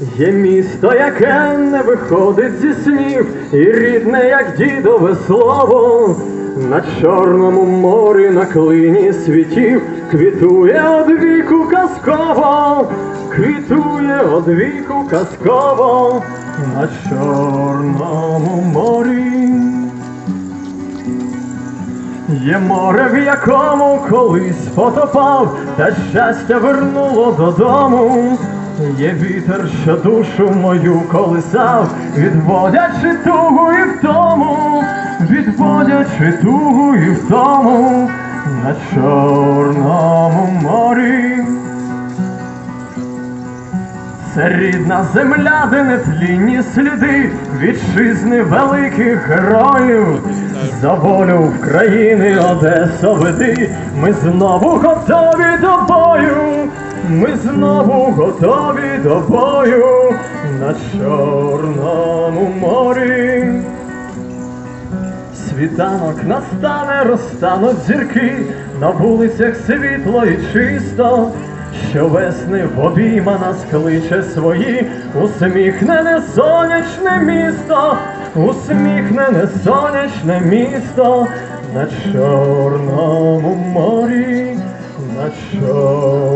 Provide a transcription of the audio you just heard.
Є місто, яке не виходить зі снів, і рідне, як дідове слово. На Чорному морі на клині світів квітує одвіку казково, квітує одвіку казково на Чорному морі. Є море, в якому колись потопав, та щастя вернуло додому. Є вітер, що душу мою колисав, відводячи тугу і втому, відводячи тугу і втому на Чорному морі. Це рідна земля, де нетлінні сліди вітчизни великих героїв. За волю України Одесо веди, ми знову готові до бою, ми знову готові до бою на Чорному морі. Світанок настане, розтануть зірки, на вулицях світло і чисто. Щовесни в обійма нас кличе свої, усміхнене сонячне місто, усміхнене сонячне місто на Чорному морі, на Чорному